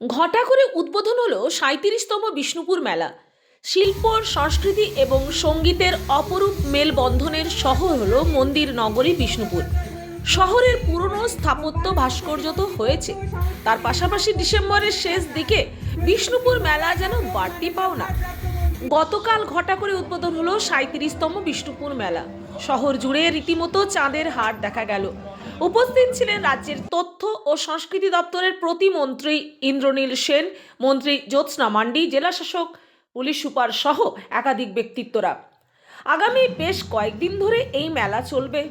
ঘটা করে উদ্বোধন হলো সাঁত্রিশতম বিষ্ণুপুর মেলা। শিল্প, সংস্কৃতি এবং সঙ্গীতের অপরূপ মেলবন্ধনের শহর হলো মন্দির নগরী বিষ্ণুপুর। শহরের পুরনো স্থাপত্য ভাস্কর্য তো হয়েছে। তার পাশাপাশি ডিসেম্বরের শেষ দিকে বিষ্ণুপুর মেলা যেন বাড়তি পাওনা। গতকাল ঘটা করে উদ্বোধন হলো সাঁত্রিশতম বিষ্ণুপুর মেলা। শহর জুড়ে রীতিমতো চাঁদের হাট দেখা গেল। উপস্থিত ছিলেন রাজ্যের তথ্য ও সংস্কৃতি দপ্তরের প্রতিমন্ত্রী ইন্দ্রনীল সেন, মন্ত্রী জ্যোৎস্না মান্ডি জেলাশাসক পুলিশ সুপার সহ একাধিক ব্যক্তিত্বরা। আগামী বেশ কয়েকদিন ধরে এই মেলা চলবে।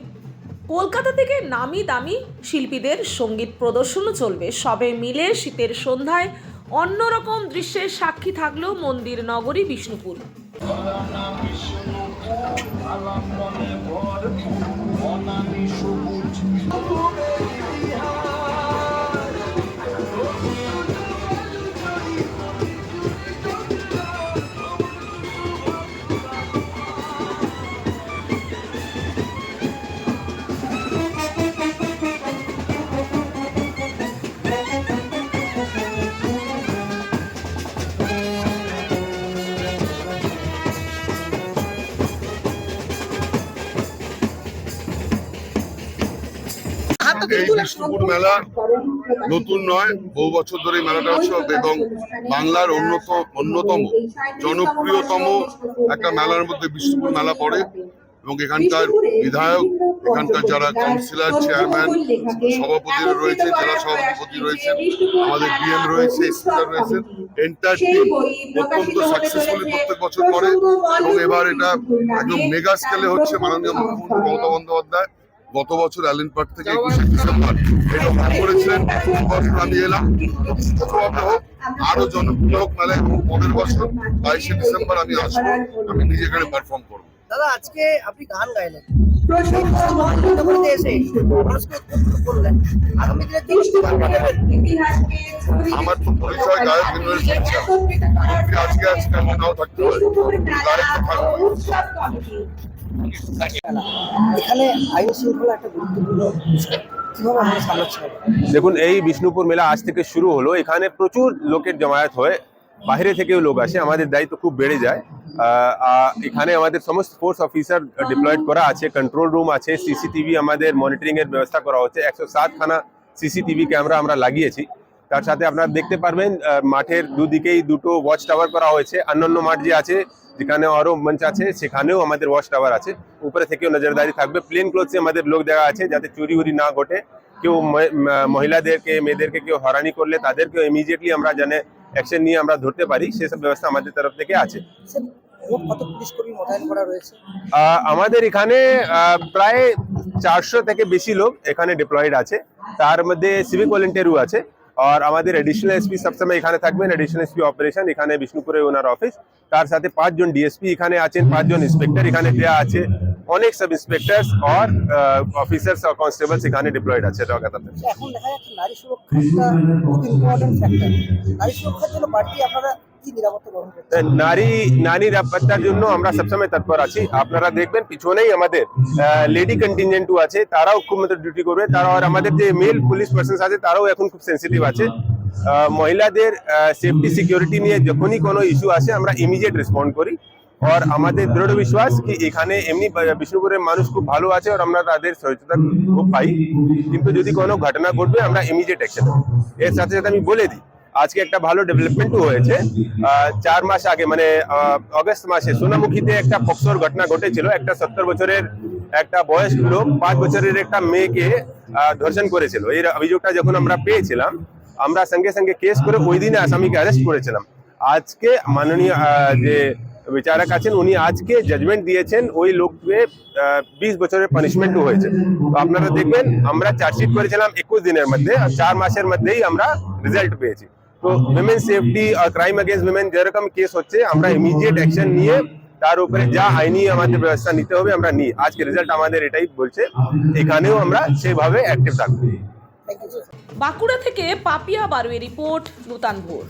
কলকাতা থেকে নামি দামি শিল্পীদের সংগীত প্রদর্শনও চলবে। সবে মিলে শীতের সন্ধ্যায় অন্যরকম দৃশ্যের সাক্ষী থাকলেও মন্দির নগরী বিষ্ণুপুর। এই বিষ্ণুপুর মেলা নতুন নয়, বহু বছর ধরে মেলাটা হচ্ছে এবং বাংলার অন্যতম অন্যতম জনপ্রিয়তম একটা মেলার মধ্যে বিষ্ণুপুর মেলা পড়ে এবং এখানকার বিধায়ক, এখানকার যারা কাউন্সিলর, চেয়ারম্যান, সভাপতিরা রয়েছে, জেলা সভাপতি রয়েছে, আমাদের ডিএম রয়েছে, স্পিকার রয়েছেন এন্টার টিম অত্যন্ত সাকসেসফুলি প্রত্যেক বছর করে এবং এবার এটা একদম মেগা স্কেলে হচ্ছে মাননীয় মুখ্যমন্ত্রী মমতা বন্দ্যোপাধ্যায়। গত বছর অ্যালেন পার্ক থেকে একুশে ডিসেম্বর এটা ভাগ করেছিলেন। বছর আমি এলাম। হোক আরও জনপ্রিয় হোক মেলায় এবং পরের বছর বাইশে ডিসেম্বর আমি আসব। আমি নিজে এখানে পারফর্ম করব। দাদা আজকে আপনি গান গাইলেন। আমার তো পরিচয় গায়ক আজকে আজকে আমি নাও থাকতে এখানে আইন শৃঙ্খলা একটা গুরুত্বপূর্ণ দেখুন এই বিষ্ণুপুর মেলা আজ থেকে শুরু হলো। এখানে প্রচুর লোকের জমায়েত হয়। বাইরে থেকেও লোক আসে। আমাদের দায়িত্ব খুব বেড়ে যায়। এখানে আমাদের সমস্ত ফোর্স অফিসার ডিপ্লয়েড করা আছে কন্ট্রোল রুম আছে সিসিটিভি আমাদের মনিটরিং এর ব্যবস্থা করা হচ্ছে। একশো সাত খানা সিসিটিভি ক্যামেরা আমরা লাগিয়েছি। তার সাথে আপনারা দেখতে পারবেন আহ, মাঠের দুদিকেই দুটো ওয়াচ টাওয়ার করা হয়েছে। অন্যান্য মাঠ যে আছে যেখানে আরও মঞ্চ আছে সেখানেও আমাদের ওয়াচ টাওয়ার আছে। উপরে থেকেও নজরদারি থাকবে। প্লেন ক্লোথসে আমাদের লোক দেওয়া আছে যাতে চুরি উরি না ঘটে। কেউ মহি- ম- মহিলাদেরকে মেয়েদেরকে কেউ হরানি করলে তাদেরকে ইমিডিয়েটলি আমরা জানে অ্যাকশন নিয়ে আমরা ধরতে পারি সেসব ব্যবস্থা আমাদের তরফ থেকে আছে। আমাদের এখানে প্রায় চারশো থেকে বেশি লোক এখানে ডিপ্লয়েড আছে। তার মধ্যে সিভিক ভলেন্টিয়ারও আছে। আর আমাদের এডিশনাল এসপি সবসময় এখানে থাকবেন। এডিশনাল এসপি অপারেশন এখানে বিষ্ণুপুরে ওনার অফিস তার সাথে পাঁচজন ডিএসপি এখানে আছেন পাঁচজন ইন্সপেক্টর এখানে দেওয়া আছে। অনেক সাব ইন্সপেক্টরস আর অফিসার্স আর কনস্টেবলস এখানে ডিপ্লয়েড আছে কলকাতাতে এখন দেখা যাচ্ছে নারী সুরক্ষা খুব ইম্পর্টেন্ট ফ্যাক্টর নারী সুরক্ষার জন্য বাড়তি আপনারা নারী নারী নিরাপত্তার জন্য আমরা সবসময় তৎপর আছি। আপনারা দেখবেন পিছনেই আমাদের লেডি কন্টিনজেন্টও আছে তারাও খুব মতো ডিউটি করবে। তারা আর আমাদের যে মেল পুলিশ পার্সন আছে তারাও এখন খুব সেন্সিটিভ আছে। মহিলাদের সেফটি সিকিউরিটি নিয়ে যখনই কোনো ইস্যু আসে আমরা ইমিডিয়েট রেসপন্ড করি। আর আমাদের দৃঢ় বিশ্বাস কি এখানে এমনি বিষ্ণুপুরের মানুষ খুব ভালো আছে আর আমরা তাদের সহযোগিতা খুব পাই। কিন্তু যদি কোনো ঘটনা ঘটবে আমরা ইমিডিয়েট অ্যাকশন এর সাথে সাথে আমি বলে দিই আজকে একটা ভালো ডেভেলপমেন্টও হয়েছে। চার মাস আগে মানে অগস্ট মাসে সোনামুখীতে একটা পক্সোর ঘটনা ঘটেছিল। একটা সত্তর বছরের একটা বয়স্ক লোক পাঁচ বছরের একটা মেয়েকে ধর্ষণ করেছিল। এই অভিযোগটা যখন আমরা পেয়েছিলাম আমরা সঙ্গে সঙ্গে কেস করে ওই দিনে আসামিকে অ্যারেস্ট করেছিলাম। আজকে মাননীয় যে বিচারক আছেন, উনি আজকে জাজমেন্ট দিয়েছেন ওই লোককে বিশ বছরের পানিশমেন্টও হয়েছে। তো আপনারা দেখবেন, আমরা চার্জশিট করেছিলাম একুশ দিনের মধ্যে, আর চার মাসের মধ্যেই আমরা রেজাল্ট পেয়েছি। তো উইমেন সেফটি আর ক্রাইম এগেন্স্ট উইমেন যেরকম কেস হচ্ছে, আমরা ইমিডিয়েট অ্যাকশন নিয়ে তার উপরে যা আইনি আমাদের ব্যবস্থা নিতে হবে, আমরা নিই। আজকে রেজাল্ট আমাদের এটাই বলছে, এখানেও আমরা সেভাবে অ্যাক্টিভ থাকব। বাঁকুড়া থেকে পাপিয়া বারুয়ের রিপোর্ট নূতন ভোর